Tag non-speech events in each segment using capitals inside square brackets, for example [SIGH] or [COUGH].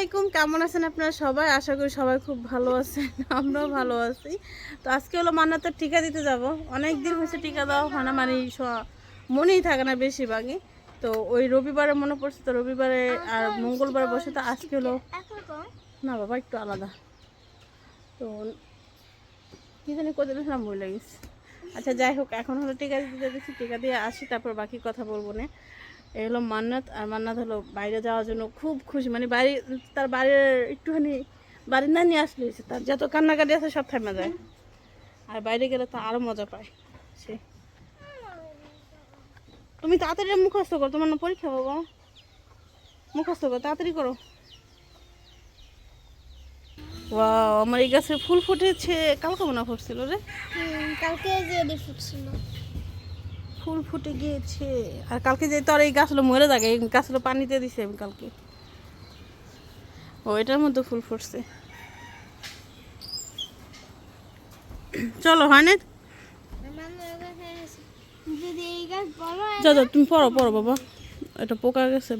আলাইকুম, কেমন আছেন আপনারা সবাই? আশা করি সবাই খুব ভালো আছেন, [LAUGHS] আমরাও ভালো আছি। তো আজকে হলো মান্নাতের টিকা দিতে যাব। অনেক দিন হয়েছে টিকা দেওয়া হয় না মানে মনেই থাকে না বেশিরভাগই। তো ওই রবিবারে মনে পড়ছে, তো রবিবারে আর মঙ্গলবারে বসে, তো আজকে হলো না বাবা, একটু আলাদা। তো কি জানি কোথায় না বই লাগিস আচ্ছা যাই হোক, এখন হলো টিকা দিতে দিচ্ছি টিকা দিয়ে আসি, তারপর বাকি কথা বলব না। এই হলো মান্নাত, আর মান্নাত হলো বাইরে যাওয়ার জন্য খুব খুশি। মানে বাড়ি, তার বাড়ির একটুখানি, বাড়ির না নিয়ে আসলে হয়েছে, তার যত কান্নাকাটি আছে সব থেমে যায়। আর বাইরে গেলে তো আরও মজা পায় সে। তুমি তাড়াতাড়ি মুখস্থ করো, তোমার না পরীক্ষা বাবা মুখস্থ করো, তাড়াতাড়ি করো। ওয়াও, আমার এই গাছে ফুল ফুটেছে। কালকে মনে ফুটছিল রে। কালকে যে ডিফুট ছিল ফুল ফুটে গিয়েছে। আর কালকে যে তোর এই গাছগুলো মরে থাকে এই গাছগুলো পানিতে দিছে আমি কালকে। ও, এটার মধ্যে ফুল ফুটছে। চলো, হয় না? তুমি পড়ো পড়ো বাবা। এটা পোকা গেছে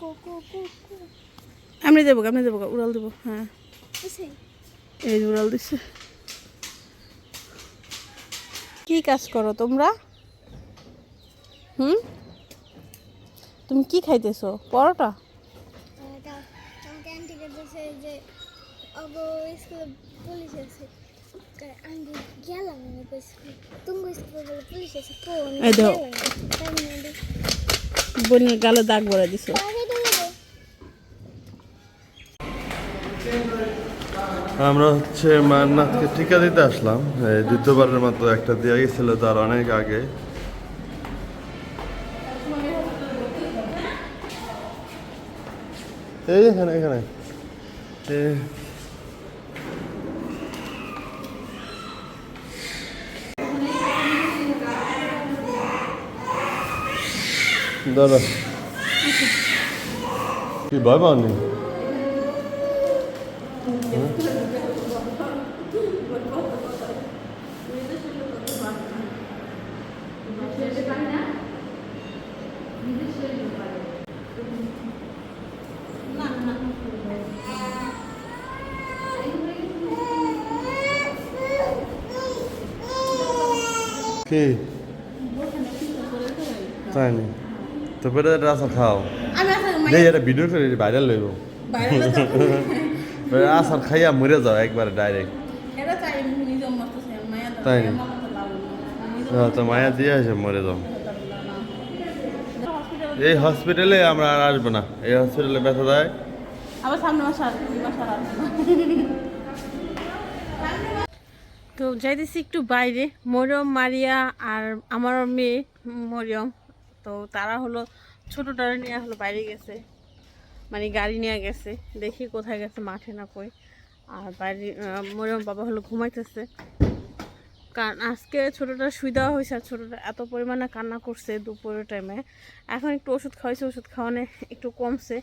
কোকো কোকো দেবো এমনি দেবো উড়াল দেবো হ্যাঁ। এই উড়াল দিচ্ছে কি কাজ করো তোমরা? হুম? তুমি কি খাইতেছো? পরোটা? মানে বোনের গালে দাগ ভরে দিছো। আমরা হচ্ছে মান্নাথকে টিকা দিতে আসলাম। এই দ্বিতীয়বারের মতো একটা দেওয়া গেছিল তার অনেক আগে। এই এখানে এখানে এই দাদা কি ভয় পাওনি কি? তাই নি? তো পেটে রাসা খাও। আমি এটা ভিডিও করে ভাইরাল লইব আসার খাইয়া মরে যাও একবারে ডাইরেক্ট তাই? মতো তো মায়া দিয়ে আসে মরে যাও এই হসপিটালে আমরা আর আসব না। এই হসপিটালে ব্যথা দেয়। আবার সামনে মাসে আসবে [LAUGHS] এই মাসে আর আসবে না। তো যাইতেছি একটু বাইরে। মরিয়ম, মারিয়া আর আমার মেয়ে মরিয়ম। তো তারা হলো ছোটোটারা নিয়ে হলো বাইরে গেছে। মানে গাড়ি নিয়ে গেছে। দেখি কোথায় গেছে, মাঠে না কই। আর বাইরে মরিয়ম বাবা হলো ঘুমাইতেছে। কারণ আজকে ছোটোটা শুই দেওয়া হয়েছে আর ছোটোটা এত পরিমাণে কান্না করছে দুপুরের টাইমে এখন একটু ওষুধ খাওয়াইছে, ওষুধ খাওয়ানো একটু কমছে।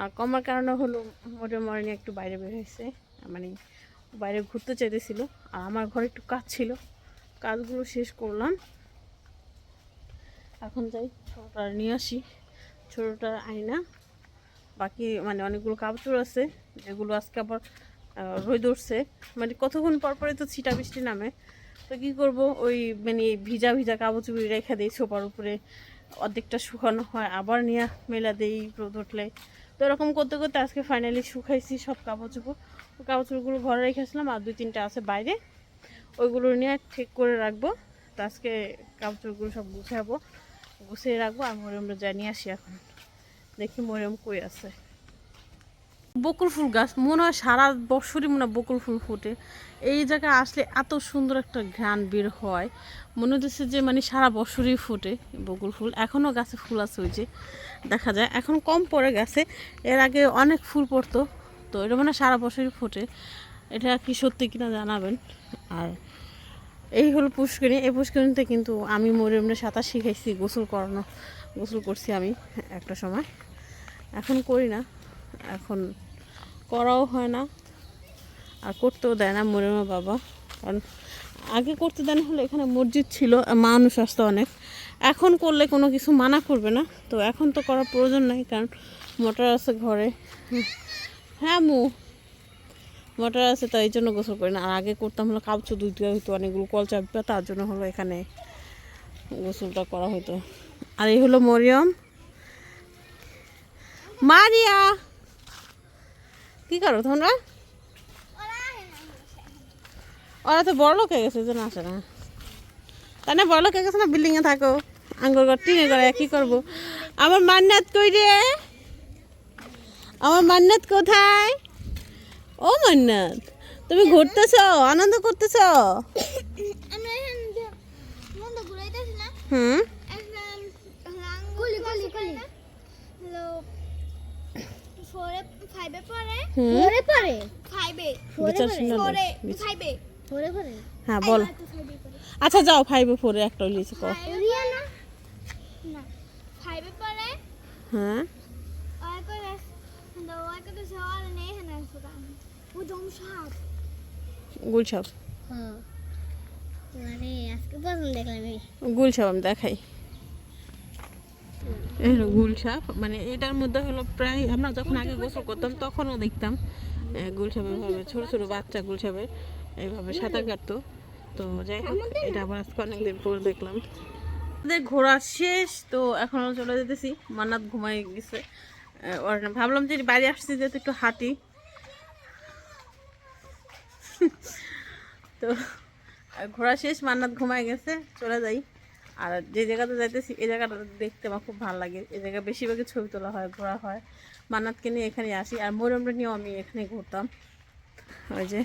আর কমার কারণে হলো মোটে মর্নিং একটু বাইরে বের হয়েছে। মানে বাইরে ঘুরতে চাইতেছিল, আর আমার ঘরে একটু কাজ ছিল। কাজগুলো শেষ করলাম। এখন যাই ছোটোটা নিয়ে আসি। ছোটোটা আইনা বাকি মানে অনেকগুলো কাপড় আছে যেগুলো আজকে আবার রোদ উঠছে। মানে কতক্ষণ পর পরে তো ছিটা বৃষ্টি নামে। তো কী করব, ওই মানে ভিজা ভিজা কাপড় চুপড়ি রেখে দিই সোপার উপরে। অর্ধেকটা শুকানো হয়, আবার নিয়ে মেলা দেই রোদ উঠলে। তো এরকম করতে করতে আজকে ফাইনালি শুকাইছি সব কাপড় চোপড় চোপড়গুলো ঘরে রেখেছিলাম আর দুই তিনটা আছে বাইরে। ওইগুলো নিয়ে ঠিক করে রাখব। তো আজকে চোপড়গুলো সব গুছাবো। গুছিয়ে রাখব, আর মরিয়মটা জানিয়ে আসি এখন। দেখি মরিয়ম কই আছে। বকুল ফুল গাছ, মনে হয় সারা বছরই মনে হয় বকুল ফুল ফুটে। এই জায়গায় আসলে এত সুন্দর একটা ঘ্রাণ বের হয়। মনে হচ্ছে যে মানে সারা বছরই ফুটে বকুল ফুল। এখনও গাছে ফুল আছে ওই যে, দেখা যায়। এখন কম পড়ে গেছে। এর আগে অনেক ফুল পড়তো। তো এটা মানে সারা বছরই ফোটে। এটা কি সত্যি কিনা জানাবেন? আর এই হলো পুষ্করিণী। এই পুষ্করিণীতে কিন্তু আমি মরিয়মরে সাঁতার শিখাইছি, গোসল করানো, গোসল করছি আমি একটা সময়। এখন করি না, এখন করাও হয় না, আর করতেও দেয় না মরিয়মের বাবা। কারণ আগে করতে দেন হলে এখানে মসজিদ ছিল, মানুষ আসতো অনেক। এখন করলে কোনো কিছু মানা করবে না। তো এখন তো করার প্রয়োজন নাই, কারণ মোটর আছে ঘরে। হ্যাঁ মু। মোটর আছে তো এই জন্য গোসল করি না। আর আগে করতাম হলো কাউচু দুধ দেওয়া হতো অনেকগুলো কল চাপবে তার জন্য হলো এখানে গোসলটা করা হতো আর এই হলো মরিয়ম। মারিয়া! কি করো তোমরা? ওরা তো বড় লোক হয়ে গেছে, এই জন্য আসে না। তাই না, বড় লোক হয়ে গেছে না বিল্ডিংয়ে থাকো। আঙ্গুর ঘর টিনে করে কি করব? আমার মান্নাত কই রে? আমার মান্নাত কোথায়? ও মান্নাত তুমি ঘুরতেছ? আনন্দ করতেছ? হুম? হ্যাঁ বল। আচ্ছা যাও ফাইভে ফোরে একটা লিখে কো না না ফাইভে পড়ে। হ্যাঁ ওই করে কিন্তু ওই করে সে আর নেই হ্যাঁ সুদা ও দম সাপ গুলছাপ গুলছাপ আমি দেখাই এই হলো গুলছাপ মানে এটার মধ্যে হলো প্রায় আমরা যখন আগে গোসল করতাম তখনও দেখতাম গুলছাপ এভাবে ছোটো ছোটো বাচ্চা গুলছাপের এইভাবে সাঁতার কাটতো তো যাই হোক এটা আবার আজকে অনেকদিন পর দেখলাম ঘোরা শেষ তো এখনও চলে যেতেছি মান্নাত ঘুমাই গেছে ভাবলাম যে বাড়ি আসছি যেহেতু একটু হাঁটি। তো ঘোরা শেষ, মান্নাত ঘুমায় গেছে, চলে যাই। আর যে জায়গাতে যাইতেছি এই জায়গাটা দেখতে আমার খুব ভালো লাগে। এই জায়গায় বেশিরভাগই ছবি তোলা হয়, ঘোরা হয়। মান্নাতকে নিয়ে এখানে আসি, আর মরমটা নিয়েও আমি এখানে ঘুরতাম। ওই যে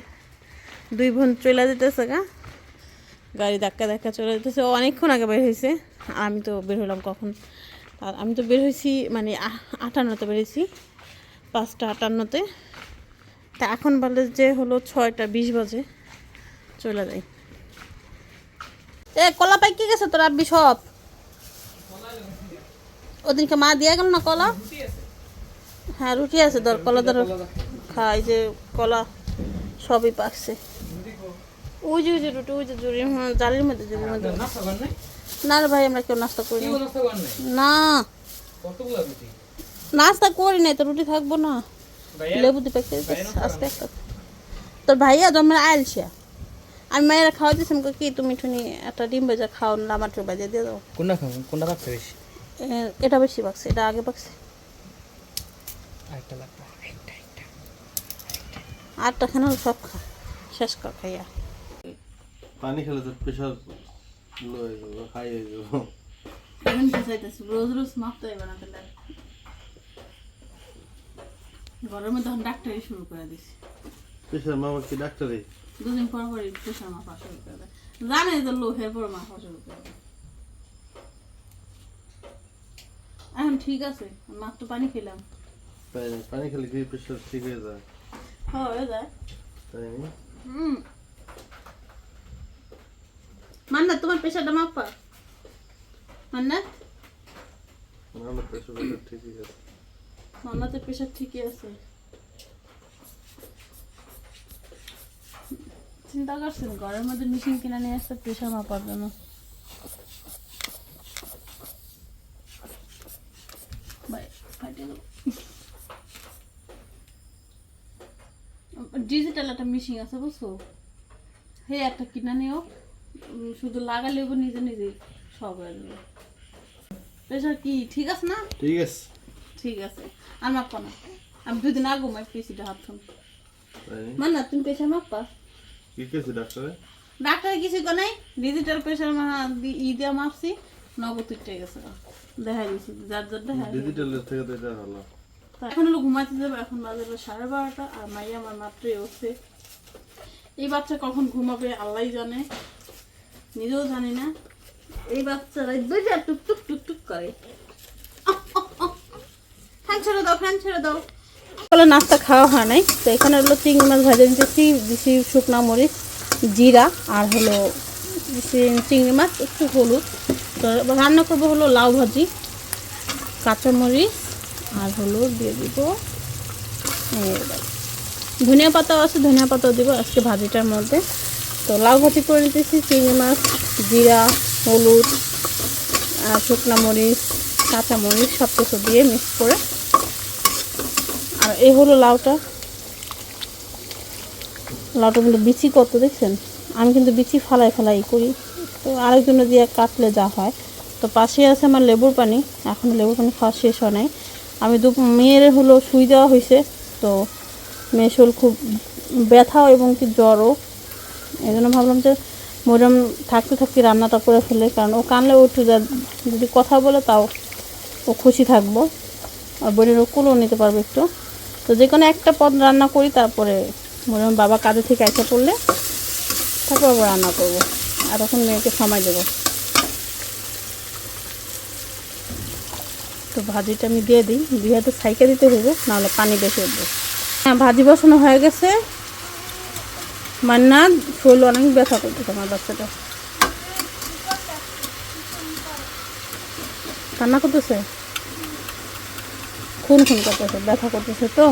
দুই বোন চলে যেতেছে গা। গাড়ি ধাক্কা ধাক্কা চলে যেতেছে। অনেকক্ষণ আগে বের হয়েছে। আমি তো বের হলাম কখন? আর আমি তো বের হয়েছি মানে আটান্নতে বেরিয়েছি পাঁচটা আটান্নতে তা এখন বলে যে হলো ছয়টা বিশ বাজে চলে যাই এ কলা পাই কি গেছে তোর আব্বি সব ওদিনকে মা দিয়ে গেল না কলা হ্যাঁ রুটি আছে ধর কলা ধর খাই যে কলা সবই পাকছে ওই যে ওই যে রুটি ওই যে জুড়ি হ্যাঁ জালির মধ্যে জুড়ির মধ্যে না রে ভাই আমরা কেউ নাস্তা করি না। না নাস্তা করি নাই তো রুটি থাকব না। লেবু প্যাকেট আস্তে একটা তোর ভাইয়া জন্মের আইলছিয়া আমি মায়েরা খাওয়া দিয়েছিলাম কি তুমি টুনি একটা ডিম ভেজা খাও লামাটোর বাজে দিয়ে দাও? কোনটা খাব? কোনটা রাখতে বেশি? এ- এটা বেশি পাকছে এটা আগে পাকছে আরেকটা লাগবে আটটা খানা সব খা শেষ কর খাইয়া। পানি খেলে তো প্রেশার লো হয়ে যাব হাই হয়ে যাব এখন কি চাইতেছি রোজ রোজ মাপতে হবে না তাহলে ডাক্তারই শুরু করে দিছি প্রেশার মামা কি ডাক্তারে? দুদিন পর পরই প্রেশার মাপা শুরু করে দেয়। জানে তো লোহের পর মাপা শুরু করে দেয়। এখন ঠিক আছে মাত্র পানি খেলাম। পানি খেলে কি প্রেশার ঠিক হয়ে যায়? হ্যাঁ হয়ে যায়। তাই? হুম। মান্না তোমার প্রেশারটা মাপা মান্না? আমার প্রেশার ঠিকই আছে। মান্নাতের প্রেশার ঠিকই আছে। চিন্তা করছেন ঘরের মধ্যে মেশিন কিনে নিয়ে আসছে প্রেশার মাপার জন্য। ডিজিটাল একটা মেশিন আছে বুঝছ? হে একটা কিনা নিও। শুধু লাগালে নিজে নিজেই সব হয়ে যাবে। প্রেশার কি? ঠিক আছে না? ঠিক আছে। ঠিক আছে। আর মাপা না। আমি দুদিন আগে মাই পেয়েছিটা হাত তাই না? মানে তুমি প্রেশার মাপা কি কেছে ডাক্তারে? ডাক্তার কিছু কো নাই? ডিজিটাল প্রেশার মা ই দিয়া মাপছি নগদ উঠে গেছে। দেখাই দিছি যার যার দেখাই ডিজিটালের থেকে তো এটা ভালো। এখন হলো ঘুমাতে যাবে এখন বাজে হলো সাড়ে বারোটা আর মাইয়া আমার মাত্রই উঠছে। এই বাচ্চা কখন ঘুমাবে আল্লাহ জানে। নিজেও জানি না। এই বাচ্চারা দুইটা টুক টুক টুক টুক করে। ফ্যান ছেড়ে দাও ফ্যান ছেড়ে দাও। সকালে নাস্তা খাওয়া হয় নাই, তো এখানে হলো চিংড়ি মাছ ভাজা নিতেছি দিছি শুকনা মরিচ, জিরা আর হলো চিংড়ি মাছ, একটু হলুদ। তো রান্না করব হলো লাউ ভাজি, কাঁচামরিচ, আর হলো দিয়ে দিব ধনিয়া পাতাও আছে, ধনিয়া পাতাও দিব আজকে ভাজিটার মধ্যে। তো লাউ ভাজি করে নিতেছি, চিংড়ি মাছ, জিরা, হলুদ, আর শুকনা মরিচ, কাঁচা মরিচ সব কিছু দিয়ে মিক্স করে। আর এই হলো লাউটা। লাউটা কিন্তু বিচি কত দেখছেন? আমি কিন্তু বিচি ফালাই ফালাই করি। তো আরেকজনে দিয়ে কাটলে যা হয়। তো পাশে আছে আমার লেবুর পানি। এখন লেবুর পানি খাওয়া শেষ হয় নাই। আমি দু মেয়ের হলো শুই দেওয়া হয়েছে। তো মেয়ের শরীর খুব ব্যথা এবং কি জ্বরও। এই জন্য ভাবলাম যে মরিয়ম থাকতে থাকতে রান্নাটা করে ফেলে, কারণ ও কানলে ও একটু যদি কথা বলে তাও ও খুশি থাকব। আর বোনেরও কুলও নিতে পারবে একটু। তো যে কোনো একটা পদ রান্না করি, তারপরে মরিয়ম বাবা কাজে থেকে এসে পড়লে তারপর আবার রান্না করব। আর তখন মেয়েকে সময় দেবো। তো ভাজিটা আমি দিয়ে দিই। দুই হাতে সাইকে দিতে হইব, নাহলে পানি বেশি উঠবে। হ্যাঁ ভাজি বসানো হয়ে গেছে। মান্না, শরীর অনেক ব্যথা করতেছে আমার বাচ্চাটা কান্না করতেছে? খুন খুন করতেছে, ব্যথা করতেছে তো?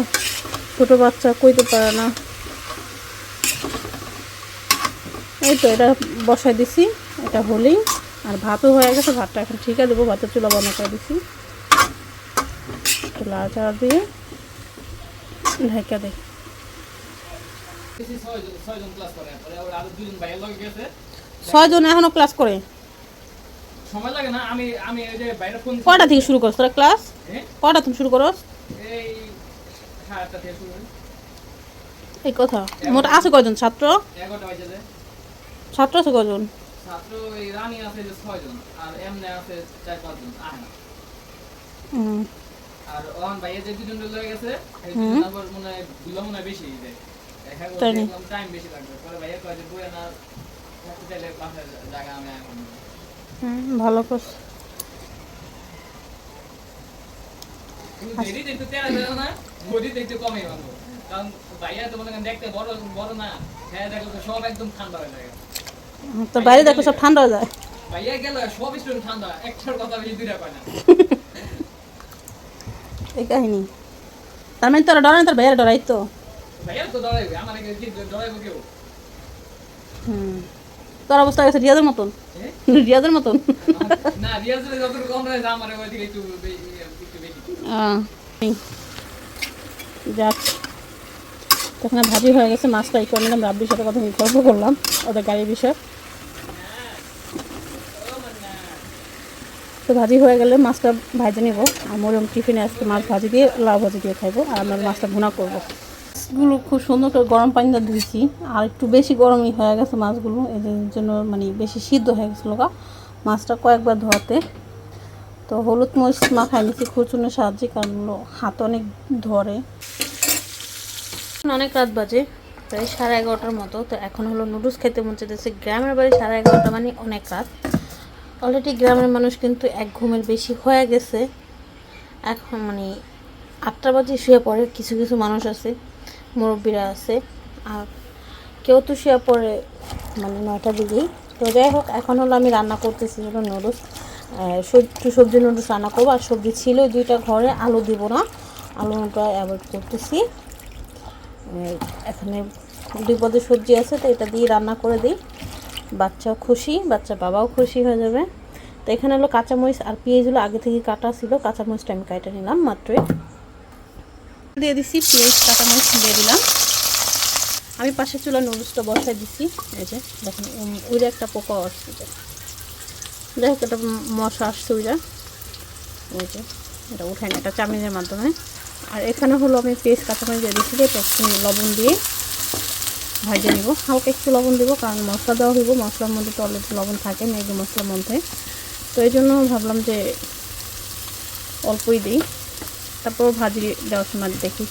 ছোট বাচ্চা কইতে পারে না। এই তো এটা বসাই দিছি, এটা হলেই আর ভাতও হয়ে গেছে, ভাতটা এখন ঠিক দেবো, ভাতের চুলা বন্ধ করে দিছি। একটু লাড়াচাড়া দিয়ে ঢেকে দেয় ছয়জন ক্লাস করে পরে আবার আরও দুজন ভাইয়ের লগে গেছে ছয়জন এখনও ক্লাস করে? সময় লাগে না আমি আমি ওই যে বাইরে ফোন কটা থেকে শুরু করছ তোরা ক্লাস হ্যাঁ? কটা তুমি শুরু করো এই সাড়ে থেকে শুরু এই কথা? মোট আছে কয়জন ছাত্র? ছাত্র আছে কয়জন? ছাত্র এই রানী আছে যে ছয়জন আর এমনে আছে চার পাঁচজন আহে। আর ওহান ভাইয়ের যে দুজন লয়ে গেছে এই দুজন আবার মনে হয় বেশি দেখা তাই হুম, ভালো করছ। তো বাইরে দেখো সব ঠান্ডা হয়ে যায়। ভাইয়া গেল সব স্টুডেন্ট ঠান্ডা একটার কথা বেশি না। [LAUGHS] এই কাহিনী। তার মানে তোরা ডরাই তোর বাইরে ডরাই তো তোর অবস্থা গেছে রিয়াদের মতন? রিয়াদের মতন। [LAUGHS] যাক। তখন ভাজি হয়ে গেছে মাছটা এই করে নিলাম রাব্বির সাথে কথা গল্প করলাম ওদের গাড়ির বিষয়ে। তো ভাজি হয়ে গেলে মাছটা ভাজে নেব। আর মরিয়ম টিফিনে আজকে মাছ ভাজি দিয়ে লাউ ভাজি দিয়ে খাইবো আর আমরা মাছটা ভুনা করব। মাছগুলো খুব সুন্দর করে গরম পানিতে ধুইছি। আর একটু বেশি গরমই হয়ে গেছে মাছগুলো। এই জন্য মানে বেশি সিদ্ধ হয়ে গেছিল গা মাছটা কয়েকবার ধোয়াতে। তো হলুদ মরিচ মাখাই নিচ্ছি খুচুনের সাহায্যে, কারণ হাত অনেক ধরে। অনেক রাত বাজে, প্রায় সাড়ে এগারোটার মতো। তো এখন হলো নুডলস খেতে মন চাইতেছে। গ্রামের বাড়ি সাড়ে এগারোটা মানে অনেক রাত। অলরেডি গ্রামের মানুষ কিন্তু এক ঘুমের বেশি হয়ে গেছে। এখন মানে আটটা বাজে শুয়ে পড়ে, কিছু কিছু মানুষ আছে। মুরব্বীরা আছে। আর কেউ তো শুয়ে পড়ে মানে নয়টা দিকেই। তো যাই হোক, এখন হলো আমি রান্না করতেছি হলো নুডলস। একটু সবজি নুডলস রান্না করব। আর সবজি ছিল দুইটা ঘরে, আলু দিব না। আলু আলুটা অ্যাভয়েড করতেছি। এখানে দুই সবজি আছে, তো এটা দিয়ে রান্না করে দিই। বাচ্চাও খুশি, বাচ্চা বাবাও খুশি হয়ে যাবে। তো এখানে হলো কাঁচামরিচ আর পেঁয়াজগুলো আগে থেকে কাটা ছিল। কাঁচামরিচটা আমি কাটা নিলাম মাত্রই। দিয়ে দিছি, পেঁয়াজ, কাঁচামরিচ দিয়ে দিলাম। আমি পাশের চুলা নুডলসটা বসাই দিছি, এই যে, দেখুন উইরে একটা পোকা আসছে। যাই হোক, এটা ম- মশা আসছে উইরা। এই যে, এটা উঠাই না এটা চামিনের মাধ্যমে। আর এখানে হলো আমি পেস্ট কাঁচামরিচ দিয়ে দিচ্ছি যে একটু লবণ দিয়ে ভাজে নিব। হালকা একটু লবণ দিব, কারণ মশলা দেওয়া হইব, মশলার মধ্যে তো অলরেডি লবণ থাকে, ম্যাগি মশলার মধ্যে। তো এই জন্য ভাবলাম যে অল্পই দিই। তারপর ভাজি দেওয়ার সময় দেখি।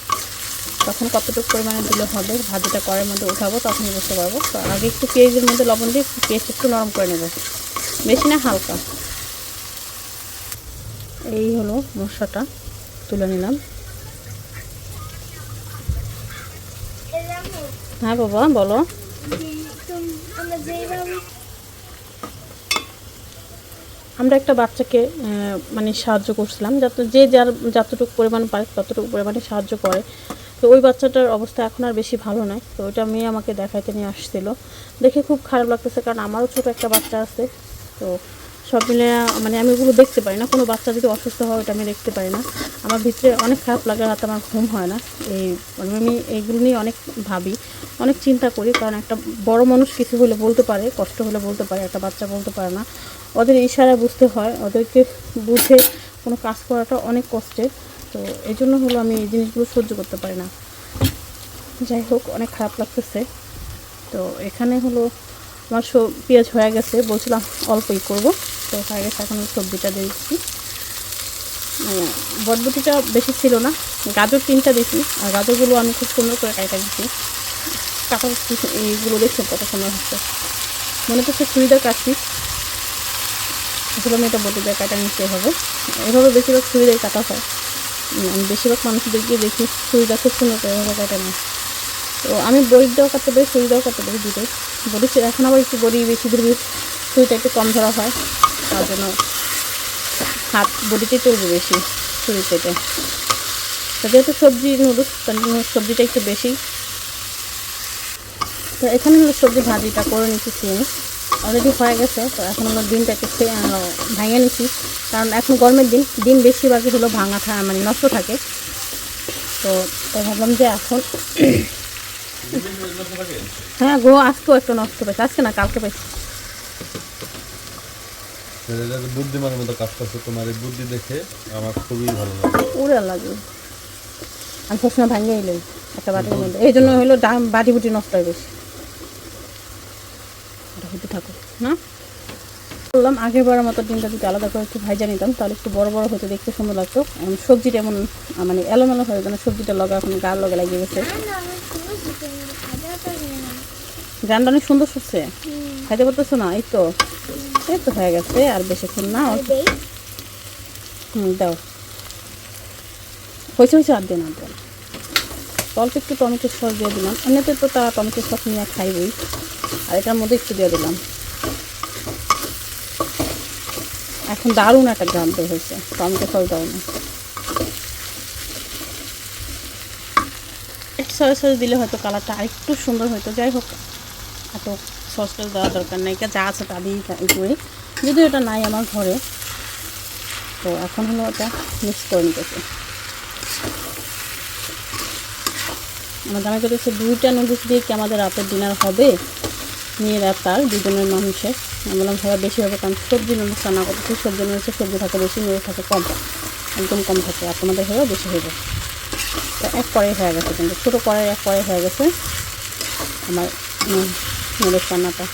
তখন কতটুকু পরিমাণে দিলে হবে, ভাজিটা কড়াইয়ের মধ্যে উঠাবো, তখনই বুঝতে পারব তো আগে একটু পেঁয়াজের মধ্যে লবণ দিয়ে পেস্ট একটু নরম করে নেব। বেশি না, হালকা। এই হলো মশলাটা, তুলে নিলাম। হ্যাঁ বাবা, বলো। আমরা একটা বাচ্চাকে মানে সাহায্য করছিলাম যাতে যে যার যতটুকু পরিমাণ পারে ততটুকু পরিমাণে সাহায্য করে। তো ওই বাচ্চাটার অবস্থা এখন আর বেশি ভালো নয়। তো ওইটা মেয়ে আমাকে দেখাইতে নিয়ে আসছিল। দেখে খুব খারাপ লাগতেছে কারণ আমারও ছোটো একটা বাচ্চা আছে। তো সব মিলে মানে আমি ওগুলো দেখতে পারি না। কোনো বাচ্চা যদি অসুস্থ হয় ওটা আমি দেখতে পারি না। আমার ভিতরে অনেক খারাপ লাগে, রাতে আমার ঘুম হয় না। এই মানে আমি এইগুলো নিয়ে অনেক ভাবি, অনেক চিন্তা করি। কারণ একটা বড় মানুষ কিছু হলে বলতে পারে, কষ্ট হলে বলতে পারে, একটা বাচ্চা বলতে পারে না। ওদের ইশারা বুঝতে হয় ওদেরকে বুঝে কোনো কাজ করাটা অনেক কষ্টের। তো এই জন্য হলো আমি এই জিনিসগুলো সহ্য করতে পারি না। যাই হোক অনেক খারাপ লাগতেছে। তো এখানে হলো আমার সব পেঁয়াজ হয়ে গেছে বলছিলাম অল্পই করব। তো হয়ে গেছে এখন সবজিটা দিয়ে দিচ্ছি। উম, বটবটিটা বেশি ছিল না গাজর তিনটা দিছি আর গাজরগুলো আমি খুব সুন্দর করে কাটা দিচ্ছি। কাটা এইগুলো দেখছেন কত সুন্দর হচ্ছে। মনে হচ্ছে ছুরিটা কাটছি। আমি এটা বটি দিয়ে কাটা নিতে হবে। এভাবে বেশিরভাগ ছুরি দিয়ে কাটা হয়। বেশিরভাগ মানুষদেরকে দেখি ছুরিটা খুব সুন্দর করে এভাবে কাটা নেয় তো আমি বড়ির দেওয়া কাটতে পারি ছুরি দেওয়া কাটতে পারি দুটোই। বড়ি এখন আবার একটু বড়ি বেশি দূর ছুরিটা একটু কম ধরা হয়। তার জন্য হাত বডিতে চলবে বেশি ছুরি থেকে। যেহেতু সবজি নুডলস, তার জন্য সবজিটা একটু বেশি। তো এখানে হলো সবজি ভাজিটা, করে আমি অলরেডি হয়ে গেছে তো এখন হলো ডিমটা একটু খে- আহ, ভেঙে নিচ্ছি। কারণ এখন গরমের দিন ডিম বেশিরভাগই হলো ভাঙা থা মানে নষ্ট থাকে। তো তাই ভাবলাম যে এখন হ্যাঁ গো আজকেও একটা নষ্ট পেয়েছে আজকে না কালকে পেয়েছি। এটা বুদ্ধিমানের মতো কাজ করছে তোমার এই বুদ্ধি দেখে আমার খুবই ভালো লাগে। উড়ে লাগে আমি সবসময় ভাঙিয়ে এলেই একটা বাটির মধ্যে। এই জন্য হলো ডাম বাটি বুটি নষ্ট হয় বেশি। এটা হতে থাকো না? বললাম আগের বারের মতো ডিমটা যদি আলাদা করে একটু ভাইজা নিতাম তাহলে একটু বড় বড় হতে দেখতে সুন্দর লাগতো। সবজিটা এমন মানে এলোমেলো হয়ে যেন সবজিটা লগা এখন গা লগে লাগিয়ে গেছে। গানটা অনেক সুন্দর শুচ্ছে খাইতে পারতেছো না? এই তো। এই তো হয়ে গেছে আর বেশিক্ষণ না। হুম দাও। হয়েছে হয়েছে আর দিন আর দিন। অল্প একটু টমেটো সস দিয়ে দিলাম। এমনিতে তো তারা টমেটো সস নিয়ে খাইবই। আর এটার মধ্যে একটু দিয়ে দিলাম। এখন দারুণ একটা বের হয়েছে, টমেটো সস দাও না সয়া সস দিলে হয়তো কালারটা আরেকটু সুন্দর হতো, যাই হোক। এত সসটা দেওয়ার দরকার নেই যা আছে তা দিয়েই করি। যদিও এটা নাই আমার ঘরে, তো এখন হলো ওটা মিক্স করে নিতেছে। আমার জানা করতেছে দুইটা নুডলস দিয়ে কি আমাদের রাতের ডিনার হবে? নিয়ে রাত তার দুজনের মানুষের আমি বললাম সবাই বেশি হবে কারণ সবজি নুডলস রান্না করতেছি সবজি নুডলসে সবজি থাকে বেশি নুডলস থাকে কম, একদম কম থাকে, আর তোমাদের হলেও বেশি হয়ে যায় তো এক কড়াই হয়ে গেছে কিন্তু, ছোটো কড়াই এক কড়াই হয়ে গেছে আমার নুডলস রান্নাটা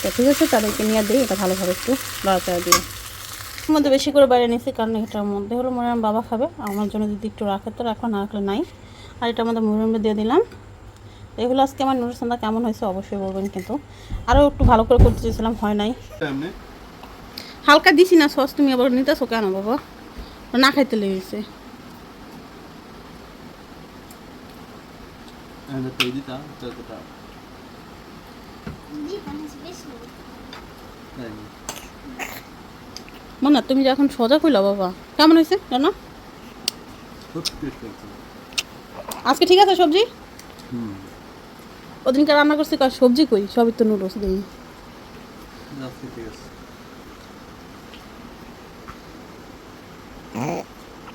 তো ঠিক আছে, তাদেরকে নিয়ে দিই, এটা ভালোভাবে একটু লড়াচড়া দিয়ে। মধ্যে বেশি করে বাইরে নিয়েছি কারণ এটার মধ্যে হলো মনে বাবা খাবে, আমার জন্য যদি একটু রাখে, তো রাখো, না রাখলে নাই। আর এটার মধ্যে মুড়ি দিয়ে দিলাম। এগুলো আজকে আমার নুডলস রান্না কেমন হয়েছে অবশ্যই বলবেন কিন্তু। আরও একটু ভালো করে করতে চেয়েছিলাম হয় নাই। হালকা দিছি না সস তুমি আবার নিতেছো কেন বাবা? না খাইতে লেগেছে মানে তুমি যখন সোজা কইলা বাবা কেমন হয়েছে জানো? আজকে ঠিক আছে সবজি? ওদিনকে রান্না করছি কার সবজি কই? সবই তো নুডলস দিই।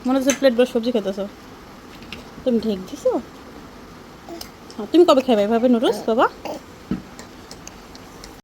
মনে হচ্ছে প্লেট বড় সবজি খেতেছো তুমি ঠিক দিছো? হ্যাঁ, তুমি কবে খাবে এভাবে নুডলস বাবা?